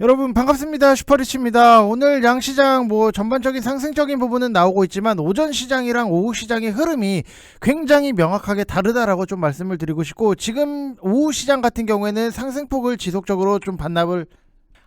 여러분 반갑습니다 슈퍼리치입니다 오늘 양시장 뭐 전반적인 상승적인 부분은 나오고 있지만 오전 시장이랑 오후 시장의 흐름이 굉장히 명확하게 다르다라고 좀 말씀을 드리고 싶고 지금 오후 시장 같은 경우에는 상승폭을 지속적으로 좀 반납을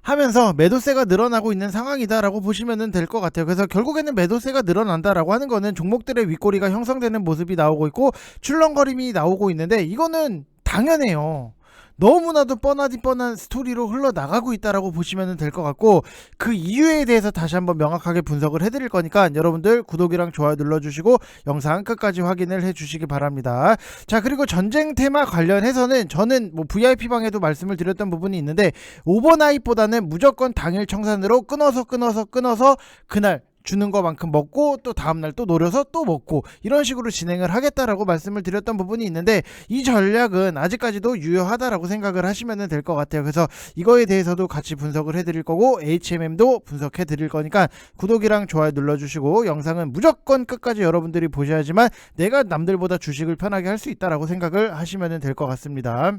하면서 매도세가 늘어나고 있는 상황이다라고 보시면 될 것 같아요. 그래서 결국에는 매도세가 늘어난다라고 하는 거는 종목들의 윗꼬리가 형성되는 모습이 나오고 있고 출렁거림이 나오고 있는데 이거는 당연해요. 너무나도 뻔하디 뻔한 스토리로 흘러나가고 있다라고 보시면 될 것 같고 그 이유에 대해서 다시 한번 명확하게 분석을 해드릴 거니까 여러분들 구독이랑 좋아요 눌러주시고 영상 끝까지 확인을 해주시기 바랍니다. 자 그리고 전쟁 테마 관련해서는 저는 뭐 VIP 방에도 말씀을 드렸던 부분이 있는데 오버나잇보다는 무조건 당일 청산으로 끊어서 끊어서 끊어서 그날 주는 것만큼 먹고 또 다음날 또 노려서 또 먹고 이런 식으로 진행을 하겠다라고 말씀을 드렸던 부분이 있는데 이 전략은 아직까지도 유효하다라고 생각을 하시면 될 것 같아요. 그래서 이거에 대해서도 같이 분석을 해드릴 거고 HMM도 분석해 드릴 거니까 구독이랑 좋아요 눌러주시고 영상은 무조건 끝까지 여러분들이 보셔야지만 내가 남들보다 주식을 편하게 할 수 있다라고 생각을 하시면 될 것 같습니다.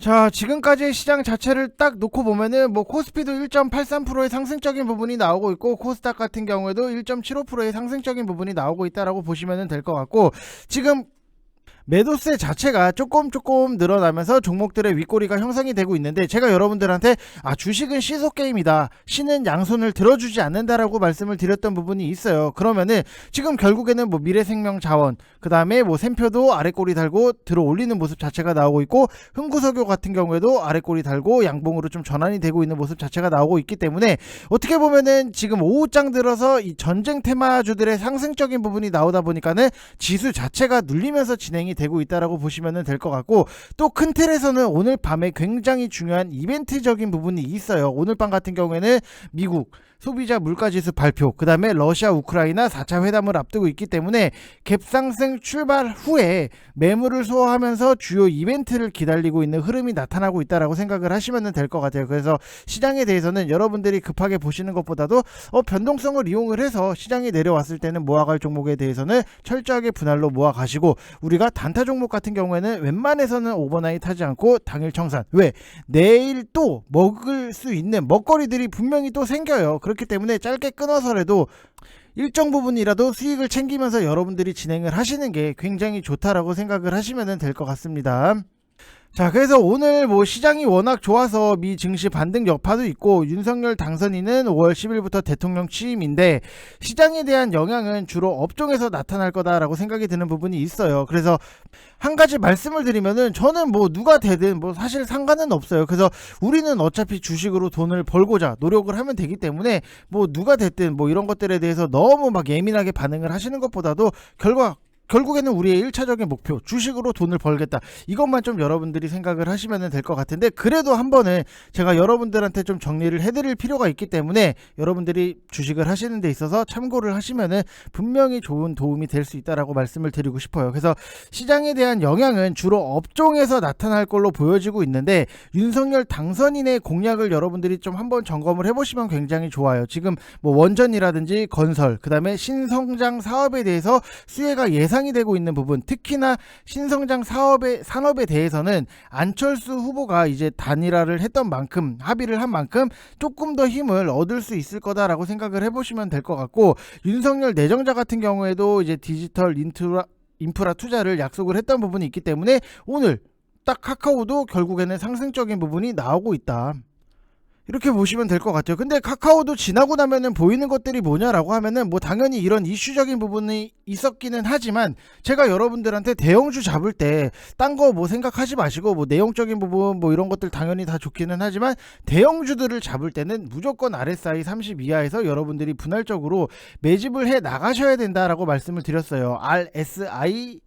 자, 지금까지의 시장 자체를 딱 놓고 보면은 뭐 코스피도 1.83%의 상승적인 부분이 나오고 있고 코스닥 같은 경우에도 1.75%의 상승적인 부분이 나오고 있다라고 보시면 될 것 같고 지금 매도세 자체가 조금 조금 늘어나면서 종목들의 윗꼬리가 형성이 되고 있는데 제가 여러분들한테 아 주식은 시소 게임이다. 신은 양손을 들어주지 않는다라고 말씀을 드렸던 부분이 있어요. 그러면은 지금 결국에는 뭐 미래생명자원 그 다음에 뭐 샘표도 아래꼬리 달고 들어 올리는 모습 자체가 나오고 있고 흥구석유 같은 경우에도 아래꼬리 달고 양봉으로 좀 전환이 되고 있는 모습 자체가 나오고 있기 때문에 어떻게 보면은 지금 오후장 들어서 이 전쟁 테마주들의 상승적인 부분이 나오다 보니까는 지수 자체가 눌리면서 진행이 되고 있다라고 보시면 될 것 같고 또 큰 틀에서는 오늘 밤에 굉장히 중요한 이벤트적인 부분이 있어요. 오늘 밤 같은 경우에는 미국 소비자 물가지수 발표, 그 다음에 러시아 우크라이나 4차 회담을 앞두고 있기 때문에 갭상승 출발 후에 매물을 소화하면서 주요 이벤트를 기다리고 있는 흐름이 나타나고 있다라고 생각을 하시면 될 것 같아요. 그래서 시장에 대해서는 여러분들이 급하게 보시는 것보다도 어, 변동성을 이용을 해서 시장이 내려왔을 때는 모아갈 종목에 대해서는 철저하게 분할로 모아가시고 우리가 단타 종목 같은 경우에는 웬만해서는 오버나잇 하지 않고 당일 청산. 왜? 내일 또 먹을 수 있는 먹거리들이 분명히 또 생겨요. 그렇기 때문에 짧게 끊어서라도 일정 부분이라도 수익을 챙기면서 여러분들이 진행을 하시는 게 굉장히 좋다라고 생각을 하시면 될 것 같습니다. 자, 그래서 오늘 뭐 시장이 워낙 좋아서 미 증시 반등 여파도 있고 윤석열 당선인은 5월 10일부터 대통령 취임인데 시장에 대한 영향은 주로 업종에서 나타날 거다라고 생각이 드는 부분이 있어요. 그래서 한 가지 말씀을 드리면은 저는 뭐 누가 되든 뭐 사실 상관은 없어요. 그래서 우리는 어차피 주식으로 돈을 벌고자 노력을 하면 되기 때문에 뭐 누가 됐든 뭐 이런 것들에 대해서 너무 막 예민하게 반응을 하시는 것보다도 결과 결국에는 우리의 1차적인 목표 주식으로 돈을 벌겠다. 이것만 좀 여러분들이 생각을 하시면 될 것 같은데 그래도 한 번은 제가 여러분들한테 좀 정리를 해드릴 필요가 있기 때문에 여러분들이 주식을 하시는 데 있어서 참고를 하시면은 분명히 좋은 도움이 될 수 있다라고 말씀을 드리고 싶어요. 그래서 시장에 대한 영향은 주로 업종에서 나타날 걸로 보여지고 있는데 윤석열 당선인의 공약을 여러분들이 좀 한번 점검을 해보시면 굉장히 좋아요. 지금 뭐 원전이라든지 건설 그 다음에 신성장 사업에 대해서 수혜가 예상 예상이 되고 있는 부분 특히나 신성장 사업의 산업에 대해서는 안철수 후보가 이제 단일화를 했던 만큼 합의를 한 만큼 조금 더 힘을 얻을 수 있을 거다라고 생각을 해보시면 될 것 같고 윤석열 내정자 같은 경우에도 이제 디지털 인트라 인프라 투자를 약속을 했던 부분이 있기 때문에 오늘 딱 카카오도 결국에는 상승적인 부분이 나오고 있다. 이렇게 보시면 될 것 같아요. 근데 카카오도 지나고 나면은 보이는 것들이 뭐냐라고 하면은 뭐 당연히 이런 이슈적인 부분이 있었기는 하지만 제가 여러분들한테 대형주 잡을 때 딴 거 뭐 생각하지 마시고 뭐 내용적인 부분 뭐 이런 것들 당연히 다 좋기는 하지만 대형주들을 잡을 때는 무조건 RSI 30 이하에서 여러분들이 분할적으로 매집을 해 나가셔야 된다라고 말씀을 드렸어요. RSI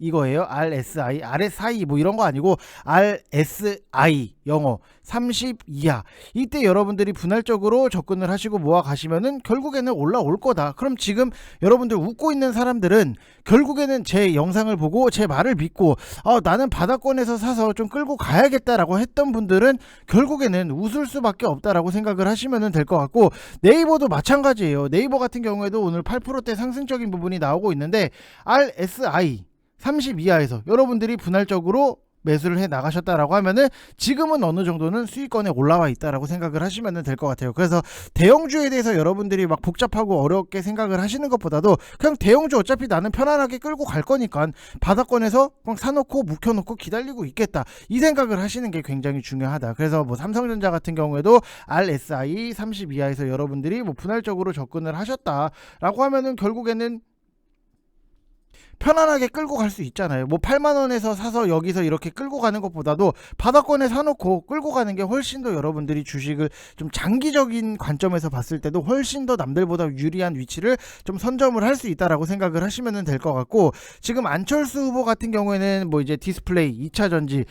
이거예요. RSI, RSI 뭐 이런 거 아니고 RSI 영어 30 이하. 이때 여러분들이 분할적으로 접근을 하시고 모아 가시면은 결국에는 올라올 거다. 그럼 지금 여러분들 웃고 있는 사람들은 결국에는 제 영상을 보고 제 말을 믿고 아, 나는 바닥권에서 사서 좀 끌고 가야겠다라고 했던 분들은 결국에는 웃을 수밖에 없다라고 생각을 하시면 될 것 같고 네이버도 마찬가지예요. 네이버 같은 경우에도 오늘 8%대 상승적인 부분이 나오고 있는데 RSI 30 이하에서 여러분들이 분할적으로 매수를 해 나가셨다라고 하면은 지금은 어느 정도는 수익권에 올라와 있다라고 생각을 하시면 될 것 같아요. 그래서 대형주에 대해서 여러분들이 막 복잡하고 어렵게 생각을 하시는 것보다도 그냥 대형주 어차피 나는 편안하게 끌고 갈 거니까 바닥권에서 그냥 사놓고 묵혀놓고 기다리고 있겠다 이 생각을 하시는 게 굉장히 중요하다. 그래서 뭐 삼성전자 같은 경우에도 RSI 30 이하에서 여러분들이 뭐 분할적으로 접근을 하셨다라고 하면은 결국에는 편안하게 끌고 갈 수 있잖아요. 뭐 8만 원에서 사서 여기서 이렇게 끌고 가는 것보다도 바닥권에 사놓고 끌고 가는 게 훨씬 더 여러분들이 주식을 좀 장기적인 관점에서 봤을 때도 훨씬 더 남들보다 유리한 위치를 좀 선점을 할 수 있다라고 생각을 하시면 될 것 같고 지금 안철수 후보 같은 경우에는 뭐 이제 디스플레이, 2차 전지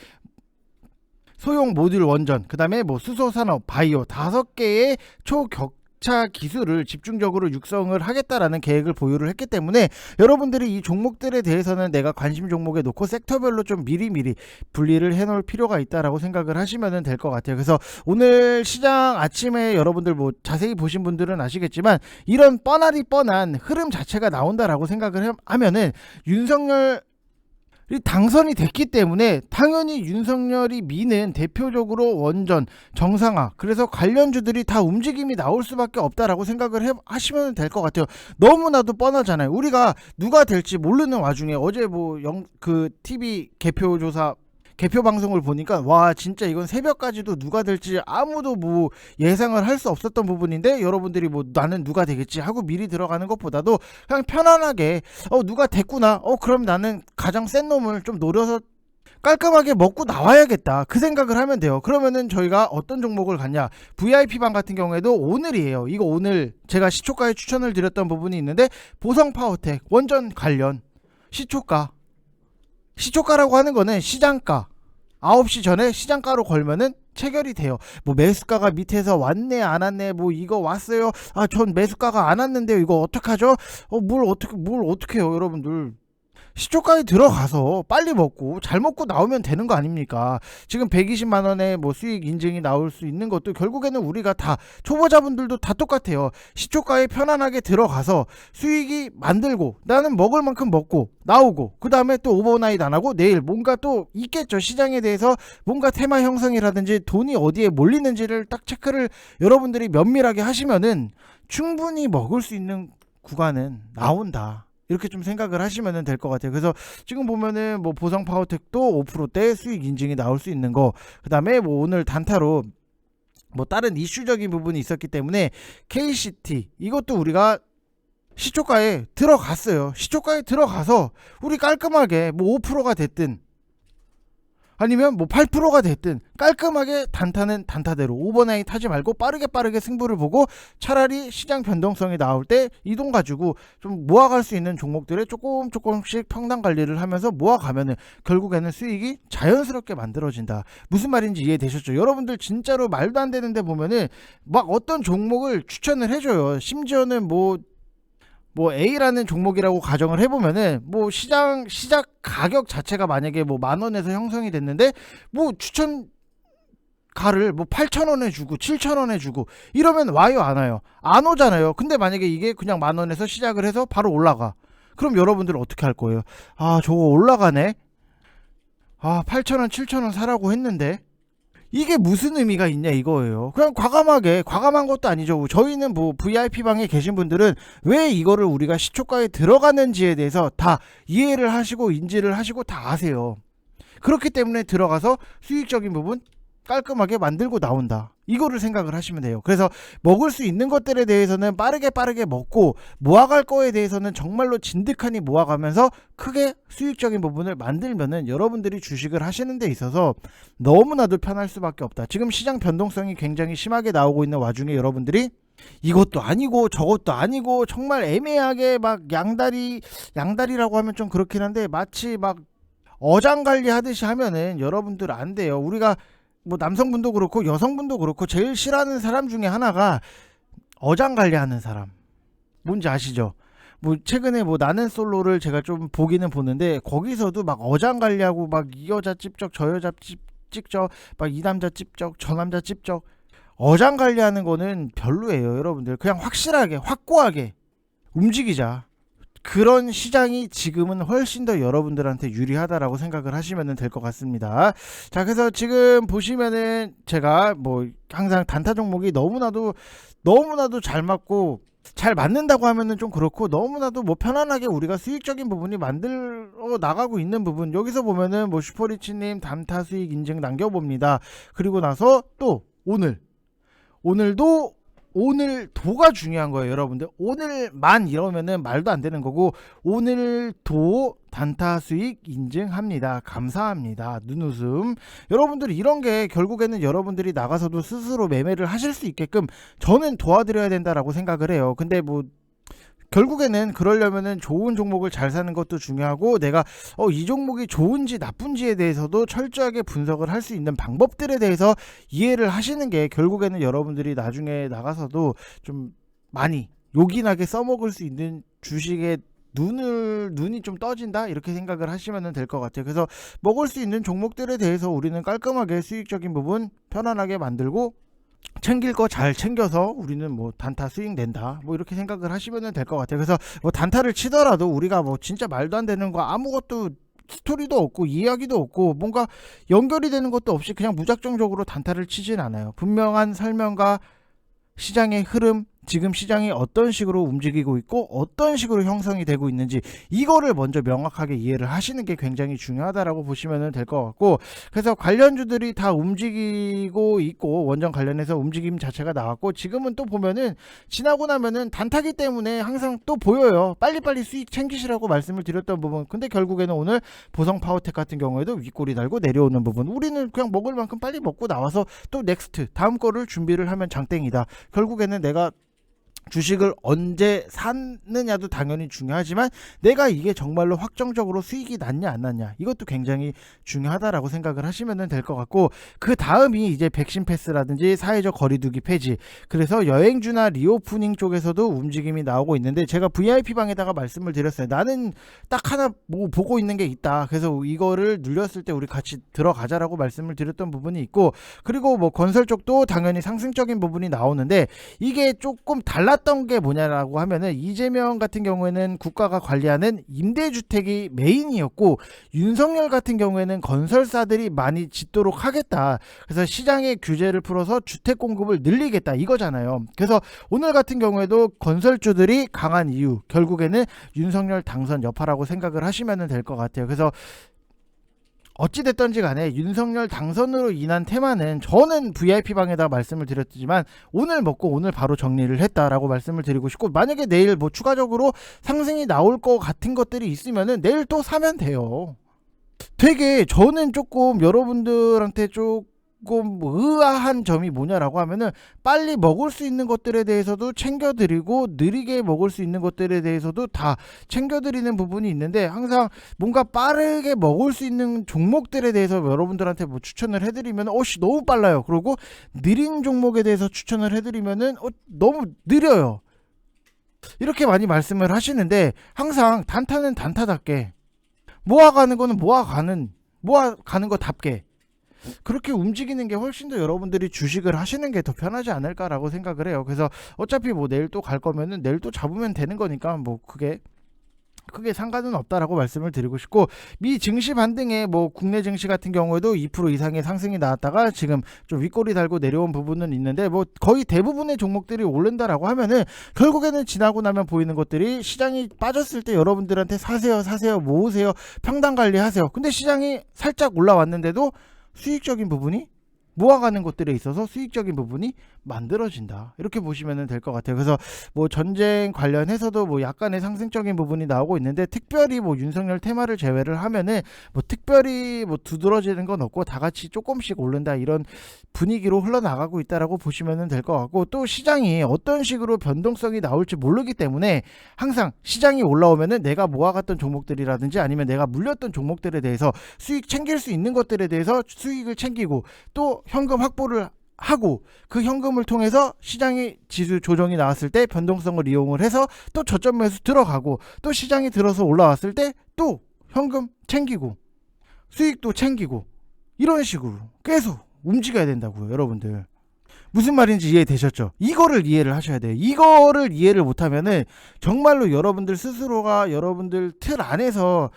소형 모듈 원전, 그 다음에 뭐 수소 산업, 바이오 다섯 개의 초격 차 기술을 집중적으로 육성을 하겠다라는 계획을 보유를 했기 때문에 여러분들이 이 종목들에 대해서는 내가 관심 종목에 놓고 섹터별로 좀 미리미리 분리를 해놓을 필요가 있다라고 생각을 하시면 될 것 같아요. 그래서 오늘 시장 아침에 여러분들 뭐 자세히 보신 분들은 아시겠지만 이런 뻔하리 뻔한 흐름 자체가 나온다라고 생각을 해- 하면은 윤석열 이 당선이 됐기 때문에 당연히 윤석열이 미는 대표적으로 원전 정상화 그래서 관련주들이 다 움직임이 나올 수밖에 없다라고 생각을 해, 하시면 될 것 같아요. 너무나도 뻔하잖아요. 우리가 누가 될지 모르는 와중에 어제 뭐 영 그 TV 개표 조사 개표 방송을 보니까 와 진짜 이건 새벽까지도 누가 될지 아무도 뭐 예상을 할 수 없었던 부분인데 여러분들이 뭐 나는 누가 되겠지 하고 미리 들어가는 것보다도 그냥 편안하게 어 누가 됐구나. 어 그럼 나는 가장 센 놈을 좀 노려서 깔끔하게 먹고 나와야겠다. 그 생각을 하면 돼요. 그러면은 저희가 어떤 종목을 갖냐. VIP방 같은 경우에도 오늘이에요. 이거 오늘 제가 시초가에 추천을 드렸던 부분이 있는데 보성 파워텍 원전 관련 시초가 시초가라고 하는 거는 시장가 9시 전에 시장가로 걸면은 체결이 돼요. 뭐 매수가가 밑에서 왔네 안 왔네 뭐 이거 왔어요. 아 전 매수가가 안 왔는데요. 이거 어떡하죠? 어뭘 어떻게 뭘 어떻게 해요, 여러분들. 시초가에 들어가서 빨리 먹고 잘 먹고 나오면 되는 거 아닙니까? 지금 120만 원의 뭐 수익 인증이 나올 수 있는 것도 결국에는 우리가 다 초보자분들도 다 똑같아요. 시초가에 편안하게 들어가서 수익이 만들고 나는 먹을 만큼 먹고 나오고 그 다음에 또 오버나잇 안 하고 내일 뭔가 또 있겠죠 시장에 대해서 뭔가 테마 형성이라든지 돈이 어디에 몰리는지를 딱 체크를 여러분들이 면밀하게 하시면은 충분히 먹을 수 있는 구간은 나온다. 이렇게 좀 생각을 하시면 될 것 같아요. 그래서 지금 보면은 뭐 보성 파워텍도 5%대 수익 인증이 나올 수 있는 거, 그 다음에 뭐 오늘 단타로 뭐 다른 이슈적인 부분이 있었기 때문에 KCT 이것도 우리가 시초가에 들어갔어요. 시초가에 들어가서 우리 깔끔하게 뭐 5%가 됐든 아니면 뭐 8%가 됐든 깔끔하게 단타는 단타대로 오버나잇 타지 말고 빠르게 빠르게 승부를 보고 차라리 시장 변동성이 나올 때 이동 가지고 좀 모아갈 수 있는 종목들에 조금 조금씩 평단 관리를 하면서 모아가면은 결국에는 수익이 자연스럽게 만들어진다. 무슨 말인지 이해되셨죠? 여러분들 진짜로 말도 안 되는데 보면은 막 어떤 종목을 추천을 해줘요. 심지어는 뭐 뭐 A라는 종목이라고 가정을 해보면은 뭐 시장 시작 가격 자체가 만약에 뭐 만 원에서 형성이 됐는데 뭐 추천 가를 뭐 8천 원에 주고 7천 원에 주고 이러면 와요 안 와요? 안 오잖아요. 근데 만약에 이게 그냥 만 원에서 시작을 해서 바로 올라가. 그럼 여러분들은 어떻게 할 거예요? 아 저거 올라가네? 아 8천 원 7천 원 사라고 했는데 이게 무슨 의미가 있냐 이거예요. 그냥 과감하게 과감한 것도 아니죠. 저희는 뭐 VIP 방에 계신 분들은 왜 이거를 우리가 시초가에 들어가는지에 대해서 다 이해를 하시고 인지를 하시고 다 아세요. 그렇기 때문에 들어가서 수익적인 부분 깔끔하게 만들고 나온다. 이거를 생각을 하시면 돼요. 그래서 먹을 수 있는 것들에 대해서는 빠르게 빠르게 먹고 모아갈 거에 대해서는 정말로 진득하니 모아가면서 크게 수익적인 부분을 만들면은 여러분들이 주식을 하시는 데 있어서 너무나도 편할 수밖에 없다. 지금 시장 변동성이 굉장히 심하게 나오고 있는 와중에 여러분들이 이것도 아니고 저것도 아니고 정말 애매하게 막 양다리 양다리라고 하면 좀 그렇긴 한데 마치 막 어장 관리 하듯이 하면은 여러분들 안 돼요. 우리가 뭐 남성분도 그렇고 여성분도 그렇고 제일 싫어하는 사람 중에 하나가 어장 관리하는 사람. 뭔지 아시죠? 뭐 최근에 뭐 나는 솔로를 제가 좀 보기는 보는데 거기서도 막 어장 관리하고 막 이 여자 찝적 저 여자 찝 찍적 막 이 남자 찝적 저 남자 찝적 어장 관리하는 거는 별로예요 여러분들 그냥 확실하게 확고하게 움직이자 그런 시장이 지금은 훨씬 더 여러분들한테 유리하다라고 생각을 하시면 될 것 같습니다. 자, 그래서 지금 보시면은 제가 뭐 항상 단타 종목이 너무나도 너무나도 잘 맞고 잘 맞는다고 하면은 좀 그렇고 너무나도 뭐 편안하게 우리가 수익적인 부분이 만들어 나가고 있는 부분 여기서 보면은 뭐 슈퍼리치님 단타 수익 인증 남겨봅니다. 그리고 나서 또 오늘 오늘도 오늘 도가 중요한 거예요, 여러분들. 오늘만 이러면은 말도 안 되는 거고 오늘 도 단타 수익 인증합니다. 감사합니다. 눈웃음. 여러분들 이런 게 결국에는 여러분들이 나가서도 스스로 매매를 하실 수 있게끔 저는 도와드려야 된다라고 생각을 해요. 근데 뭐 결국에는 그러려면은 좋은 종목을 잘 사는 것도 중요하고 내가 어, 이 종목이 좋은지 나쁜지에 대해서도 철저하게 분석을 할 수 있는 방법들에 대해서 이해를 하시는 게 결국에는 여러분들이 나중에 나가서도 좀 많이 요긴하게 써먹을 수 있는 주식에 눈을 눈이 좀 떠진다 이렇게 생각을 하시면 될 것 같아요. 그래서 먹을 수 있는 종목들에 대해서 우리는 깔끔하게 수익적인 부분 편안하게 만들고 챙길 거 잘 챙겨서 우리는 뭐 단타 수익 낸다 뭐 이렇게 생각을 하시면 될 것 같아요. 그래서 뭐 단타를 치더라도 우리가 뭐 진짜 말도 안 되는 거 아무것도 스토리도 없고 이야기도 없고 뭔가 연결이 되는 것도 없이 그냥 무작정적으로 단타를 치진 않아요. 분명한 설명과 시장의 흐름 지금 시장이 어떤 식으로 움직이고 있고 어떤 식으로 형성이 되고 있는지 이거를 먼저 명확하게 이해를 하시는 게 굉장히 중요하다라고 보시면 될 것 같고 그래서 관련주들이 다 움직이고 있고 원전 관련해서 움직임 자체가 나왔고 지금은 또 보면은 지나고 나면은 단타기 때문에 항상 또 보여요. 빨리빨리 수익 챙기시라고 말씀을 드렸던 부분. 근데 결국에는 오늘 보성 파워텍 같은 경우에도 윗골이 달고 내려오는 부분. 우리는 그냥 먹을 만큼 빨리 먹고 나와서 또 넥스트 다음 거를 준비를 하면 장땡이다. 결국에는 내가 주식을 언제 샀느냐도 당연히 중요하지만 내가 이게 정말로 확정적으로 수익이 났냐 안 났냐 이것도 굉장히 중요하다라고 생각을 하시면 될 것 같고 그 다음이 이제 백신 패스라든지 사회적 거리두기 폐지. 그래서 여행주나 리오프닝 쪽에서도 움직임이 나오고 있는데 제가 VIP 방에다가 말씀을 드렸어요. 나는 딱 하나 뭐 보고 있는 게 있다. 그래서 이거를 눌렸을 때 우리 같이 들어가자라고 말씀을 드렸던 부분이 있고 그리고 뭐 건설 쪽도 당연히 상승적인 부분이 나오는데 이게 조금 달 랐던 게 뭐냐라고 하면은 이재명 같은 경우에는 국가가 관리하는 임대주택이 메인이었고 윤석열 같은 경우에는 건설사들이 많이 짓도록 하겠다. 그래서 시장의 규제를 풀어서 주택 공급을 늘리겠다 이거잖아요. 그래서 오늘 같은 경우에도 건설주들이 강한 이유 결국에는 윤석열 당선 여파라고 생각을 하시면 될 것 같아요. 그래서 어찌됐던지 간에 윤석열 당선으로 인한 테마는 저는 VIP 방에다 말씀을 드렸지만 오늘 먹고 오늘 바로 정리를 했다라고 말씀을 드리고 싶고 만약에 내일 뭐 추가적으로 상승이 나올 것 같은 것들이 있으면은 내일 또 사면 돼요. 되게 저는 조금 여러분들한테 조금 의아한 점이 뭐냐라고 하면은 빨리 먹을 수 있는 것들에 대해서도 챙겨드리고 느리게 먹을 수 있는 것들에 대해서도 다 챙겨드리는 부분이 있는데 항상 뭔가 빠르게 먹을 수 있는 종목들에 대해서 여러분들한테 뭐 추천을 해드리면 어씨 너무 빨라요. 그리고 느린 종목에 대해서 추천을 해드리면은 어, 너무 느려요. 이렇게 많이 말씀을 하시는데 항상 단타는 단타답게 모아가는 거는 모아가는 모아가는 거답게 그렇게 움직이는 게 훨씬 더 여러분들이 주식을 하시는 게 더 편하지 않을까라고 생각을 해요. 그래서 어차피 뭐 내일 또 갈 거면은 내일 또 잡으면 되는 거니까 뭐 그게 크게 상관은 없다라고 말씀을 드리고 싶고 미 증시 반등에 뭐 국내 증시 같은 경우에도 2% 이상의 상승이 나왔다가 지금 좀 윗골이 달고 내려온 부분은 있는데 뭐 거의 대부분의 종목들이 오른다라고 하면은 결국에는 지나고 나면 보이는 것들이 시장이 빠졌을 때 여러분들한테 사세요 사세요 모으세요 평단 관리하세요 근데 시장이 살짝 올라왔는데도 수익적인 부분이 모아가는 것들에 있어서 수익적인 부분이 만들어진다. 이렇게 보시면 될 것 같아요. 그래서 뭐 전쟁 관련해서도 뭐 약간의 상승적인 부분이 나오고 있는데 특별히 뭐 윤석열 테마를 제외를 하면은 뭐 특별히 뭐 두드러지는 건 없고 다 같이 조금씩 오른다 이런 분위기로 흘러나가고 있다라고 보시면 될 것 같고 또 시장이 어떤 식으로 변동성이 나올지 모르기 때문에 항상 시장이 올라오면은 내가 모아갔던 종목들이라든지 아니면 내가 물렸던 종목들에 대해서 수익 챙길 수 있는 것들에 대해서 수익을 챙기고 또 현금 확보를 하고 그 현금을 통해서 시장의 지수 조정이 나왔을 때 변동성을 이용을 해서 또 저점에서 들어가고 또 시장이 들어서 올라왔을 때 또 현금 챙기고 수익도 챙기고 이런 식으로 계속 움직여야 된다고요 여러분들 무슨 말인지 이해되셨죠? 이거를 이해를 하셔야 돼요. 이거를 이해를 못하면은 정말로 여러분들 스스로가 여러분들 틀 안에서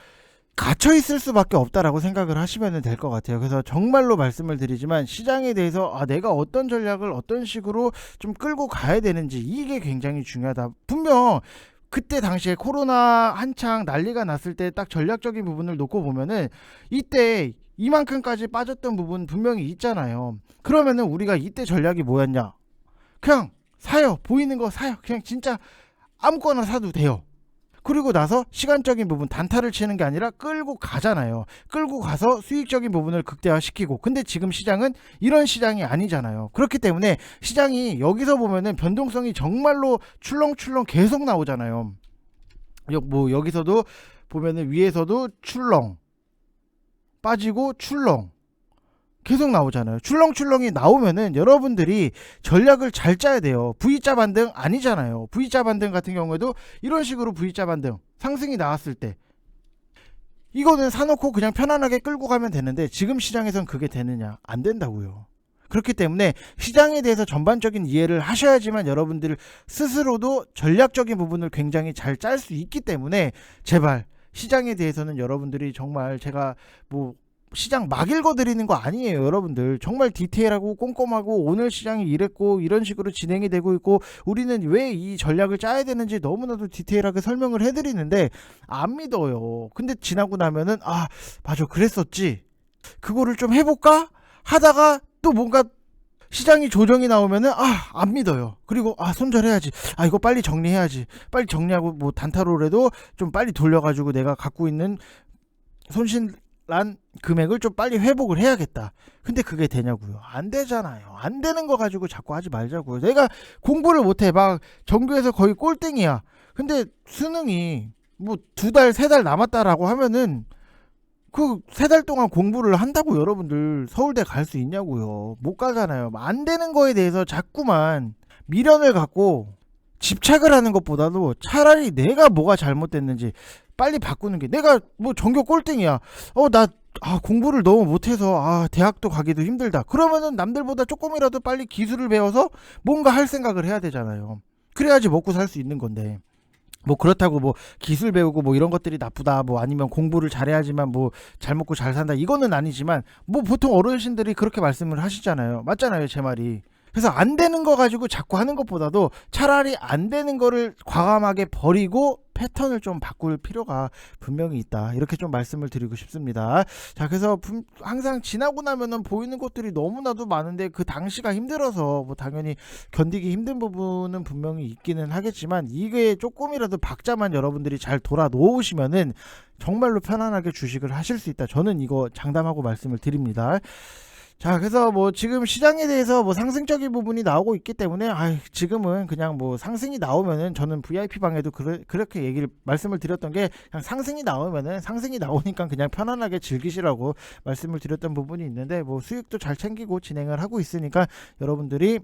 갇혀 있을 수밖에 없다라고 생각을 하시면 될 것 같아요. 그래서 정말로 말씀을 드리지만 시장에 대해서 아, 내가 어떤 전략을 어떤 식으로 좀 끌고 가야 되는지 이게 굉장히 중요하다. 분명 그때 당시에 코로나 한창 난리가 났을 때 딱 전략적인 부분을 놓고 보면은 이때 이만큼까지 빠졌던 부분 분명히 있잖아요. 그러면은 우리가 이때 전략이 뭐였냐? 그냥 사요. 보이는 거 사요. 그냥 진짜 아무거나 사도 돼요. 그리고 나서 시간적인 부분 단타를 치는 게 아니라 끌고 가잖아요. 끌고 가서 수익적인 부분을 극대화시키고. 근데 지금 시장은 이런 시장이 아니잖아요. 그렇기 때문에 시장이 여기서 보면은 변동성이 정말로 출렁출렁 계속 나오잖아요. 여- 뭐 여기서도 보면은 위에서도 출렁 빠지고 출렁 계속 나오잖아요. 출렁출렁이 나오면은 여러분들이 전략을 잘 짜야 돼요. V자 반등 아니잖아요. V자 반등 같은 경우에도 이런 식으로 V자 반등 상승이 나왔을 때 이거는 사놓고 그냥 편안하게 끌고 가면 되는데 지금 시장에선 그게 되느냐? 안 된다고요. 그렇기 때문에 시장에 대해서 전반적인 이해를 하셔야지만 여러분들 스스로도 전략적인 부분을 굉장히 잘 짤 수 있기 때문에 제발 시장에 대해서는 여러분들이 정말 제가 뭐 시장 막 읽어드리는 거 아니에요, 여러분들. 정말 디테일하고 꼼꼼하고 오늘 시장이 이랬고 이런 식으로 진행이 되고 있고 우리는 왜 이 전략을 짜야 되는지 너무나도 디테일하게 설명을 해드리는데 안 믿어요. 근데 지나고 나면은 아 맞아 그랬었지. 그거를 좀 해볼까 하다가 또 뭔가 시장이 조정이 나오면은 아 안 믿어요. 그리고 아 손절해야지. 아 이거 빨리 정리해야지. 빨리 정리하고 뭐 단타로라도 좀 빨리 돌려가지고 내가 갖고 있는 손실난 금액을 좀 빨리 회복을 해야겠다. 근데 그게 되냐고요? 안 되잖아요. 안 되는 거 가지고 자꾸 하지 말자고요. 내가 공부를 못해. 막 전교에서 거의 꼴등이야. 근데 수능이 뭐 두 달, 세 달 남았다라고 하면은 그 세 달 동안 공부를 한다고 여러분들 서울대 갈 수 있냐고요. 못 가잖아요. 안 되는 거에 대해서 자꾸만 미련을 갖고 집착을 하는 것보다도 차라리 내가 뭐가 잘못됐는지 빨리 바꾸는 게 내가 뭐 전교 꼴등이야. 어, 나 아, 공부를 너무 못해서 아, 대학도 가기도 힘들다. 그러면은 남들보다 조금이라도 빨리 기술을 배워서 뭔가 할 생각을 해야 되잖아요. 그래야지 먹고 살 수 있는 건데. 뭐 그렇다고 뭐 기술 배우고 뭐 이런 것들이 나쁘다 뭐 아니면 공부를 잘해야지만 뭐 잘 먹고 잘 산다 이거는 아니지만 뭐 보통 어르신들이 그렇게 말씀을 하시잖아요 맞잖아요 제 말이 그래서 안 되는 거 가지고 자꾸 하는 것보다도 차라리 안 되는 거를 과감하게 버리고 패턴을 좀 바꿀 필요가 분명히 있다 이렇게 좀 말씀을 드리고 싶습니다 자 그래서 분- 항상 지나고 나면은 보이는 것들이 너무나도 많은데 그 당시가 힘들어서 뭐 당연히 견디기 힘든 부분은 분명히 있기는 하겠지만 이게 조금이라도 박자만 여러분들이 잘 돌아 놓으시면은 정말로 편안하게 주식을 하실 수 있다. 저는 이거 장담하고 말씀을 드립니다. 자, 그래서 뭐 지금 시장에 대해서 뭐 상승적인 부분이 나오고 있기 때문에 아, 지금은 그냥 뭐 상승이 나오면은 저는 VIP 방에도 그러, 그렇게 얘기를 말씀을 드렸던 게 그냥 상승이 나오면은 상승이 나오니까 그냥 편안하게 즐기시라고 말씀을 드렸던 부분이 있는데 뭐 수익도 잘 챙기고 진행을 하고 있으니까 여러분들이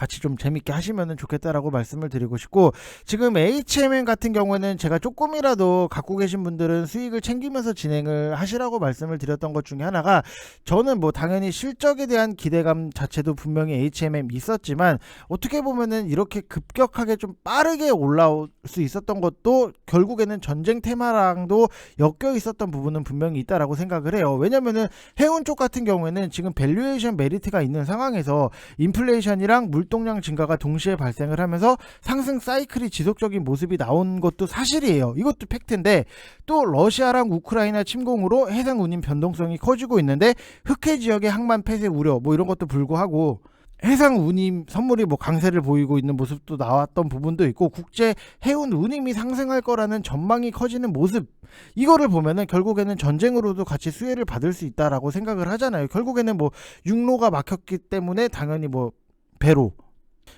같이 좀 재밌게 하시면 좋겠다라고 말씀을 드리고 싶고 지금 HMN 같은 경우에는 제가 조금이라도 갖고 계신 분들은 수익을 챙기면서 진행을 하시라고 말씀을 드렸던 것 중에 하나가 저는 뭐 당연히 실적에 대한 기대감 자체도 분명히 HMM 있었지만 어떻게 보면은 이렇게 급격하게 좀 빠르게 올라올 수 있었던 것도 결국에는 전쟁 테마랑도 엮여 있었던 부분은 분명히 있다라고 생각을 해요. 왜냐면은 해운 쪽 같은 경우에는 지금 밸류에이션 메리트가 있는 상황에서 인플레이션이랑 물 동량 증가가 동시에 발생을 하면서 상승 사이클이 지속적인 모습이 나온 것도 사실이에요. 이것도 팩트인데 또 러시아랑 우크라이나 침공으로 해상 운임 변동성이 커지고 있는데 흑해 지역의 항만 폐쇄 우려 뭐 이런 것도 불구하고 해상 운임 선물이 뭐 강세를 보이고 있는 모습도 나왔던 부분도 있고 국제 해운 운임이 상승할 거라는 전망이 커지는 모습 이거를 보면은 결국에는 전쟁으로도 같이 수혜를 받을 수 있다라고 생각을 하잖아요. 결국에는 뭐 육로가 막혔기 때문에 당연히 뭐 배로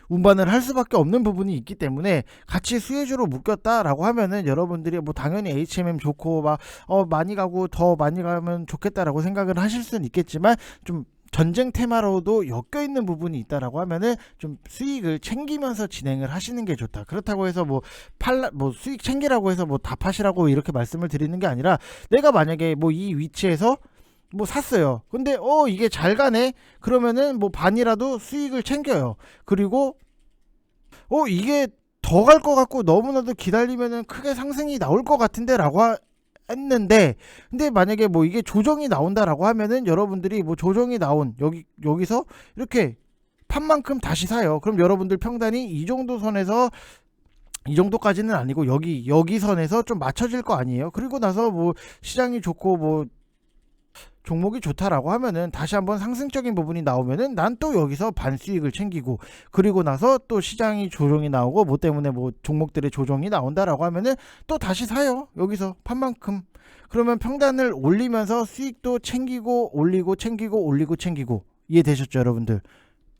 운반을 할 수밖에 없는 부분이 있기 때문에 같이 수혜주로 묶였다라고 하면은 여러분들이 뭐 당연히 HMM 좋고 막 어 많이 가고 더 많이 가면 좋겠다라고 생각을 하실 수는 있겠지만 좀 전쟁 테마로도 엮여 있는 부분이 있다라고 하면은 좀 수익을 챙기면서 진행을 하시는 게 좋다. 그렇다고 해서 뭐 팔라 뭐 수익 챙기라고 해서 뭐다 파시라고 이렇게 말씀을 드리는 게 아니라 내가 만약에 뭐 이 위치에서 뭐 샀어요. 근데 어 이게 잘 가네. 그러면은 뭐 반이라도 수익을 챙겨요. 그리고 어 이게 더 갈 것 같고 너무나도 기다리면은 크게 상승이 나올 것 같은데라고 하- 했는데 근데 만약에 뭐 이게 조정이 나온다라고 하면은 여러분들이 뭐 조정이 나온 여기 여기서 이렇게 판 만큼 다시 사요. 그럼 여러분들 평단이 이 정도 선에서 이 정도까지는 아니고 여기 여기 선에서 좀 맞춰질 거 아니에요. 그리고 나서 뭐 시장이 좋고 뭐 종목이 좋다라고 하면은 다시 한번 상승적인 부분이 나오면은 난 또 여기서 반 수익을 챙기고 그리고 나서 또 시장이 조정이 나오고 뭐 때문에 뭐 종목들의 조정이 나온다라고 하면은 또 다시 사요. 여기서 판만큼. 그러면 평단을 올리면서 수익도 챙기고 올리고 챙기고 올리고 챙기고 이해되셨죠, 여러분들?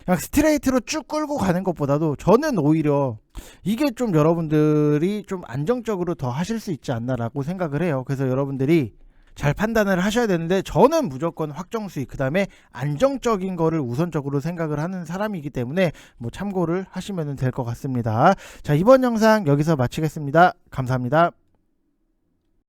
그냥 스트레이트로 쭉 끌고 가는 것보다도 저는 오히려 이게 좀 여러분들이 좀 안정적으로 더 하실 수 있지 않나라고 생각을 해요. 그래서 여러분들이 잘 판단을 하셔야 되는데 저는 무조건 확정 수익 그다음에 안정적인 거를 우선적으로 생각을 하는 사람이기 때문에 뭐 참고를 하시면 될 것 같습니다. 자, 이번 영상 여기서 마치겠습니다. 감사합니다.